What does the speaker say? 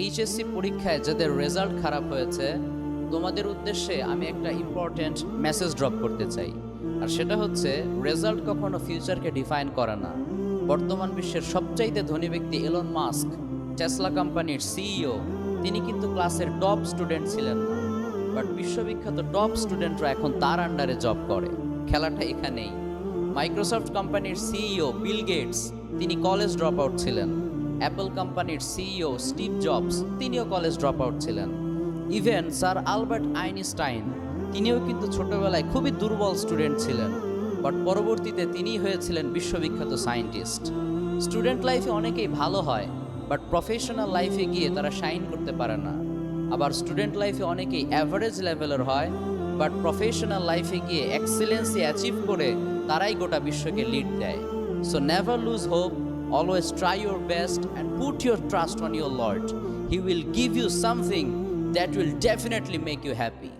HSC পরীক্ষায় যাদের result খারাপ হয়েছে, তোমাদের উদ্দেশ্যে আমি একটা ইম্পর্ট্যান্ট মেসেজ ড্রপ করতে চাই। আর সেটা হচ্ছে রেজাল্ট কখনো ফিউচারকে ডিফাইন করে না। বর্তমান বিশ্বের সবচাইতে ধনী ব্যক্তি এলন মাস্ক টেসলা কোম্পানির সিইও তিনি কিন্তু ক্লাসের টপ স্টুডেন্ট ছিলেন না। বাট বিশ্ববিখ্যাত টপ স্টুডেন্টরা এখন তার আন্ডারে জব করে। খেলাটা এখানেই। মাইক্রোসফট কোম্পানির সিইও বিল গেটস তিনি কলেজ ড্রপ আউট ছিলেন। অ্যাপল কোম্পানির সিইও স্টিভ জবস তিনিও কলেজ ড্রপ আউট ছিলেন। ইভেন স্যার আলবার্ট আইনস্টাইন তিনিও কিন্তু ছোটবেলায় খুবই দুর্বল স্টুডেন্ট ছিলেন বাট পরবর্তীতে তিনিই হয়েছিলেন বিশ্ববিখ্যাত সায়েন্টিস্ট স্টুডেন্ট লাইফে অনেকেই ভালো হয় বাট প্রফেশনাল লাইফে গিয়ে তারা শাইন করতে পারে না। আবার স্টুডেন্ট লাইফে অনেকেই অ্যাভারেজ লেভেলের হয় বাট প্রফেশনাল লাইফে গিয়ে এক্সেলেন্সি অ্যাচিভ করে তারাই গোটা বিশ্বকে লিড দেয়। So never lose hope Always try your best and put your trust on your Lord. He will give you something that will definitely make you happy.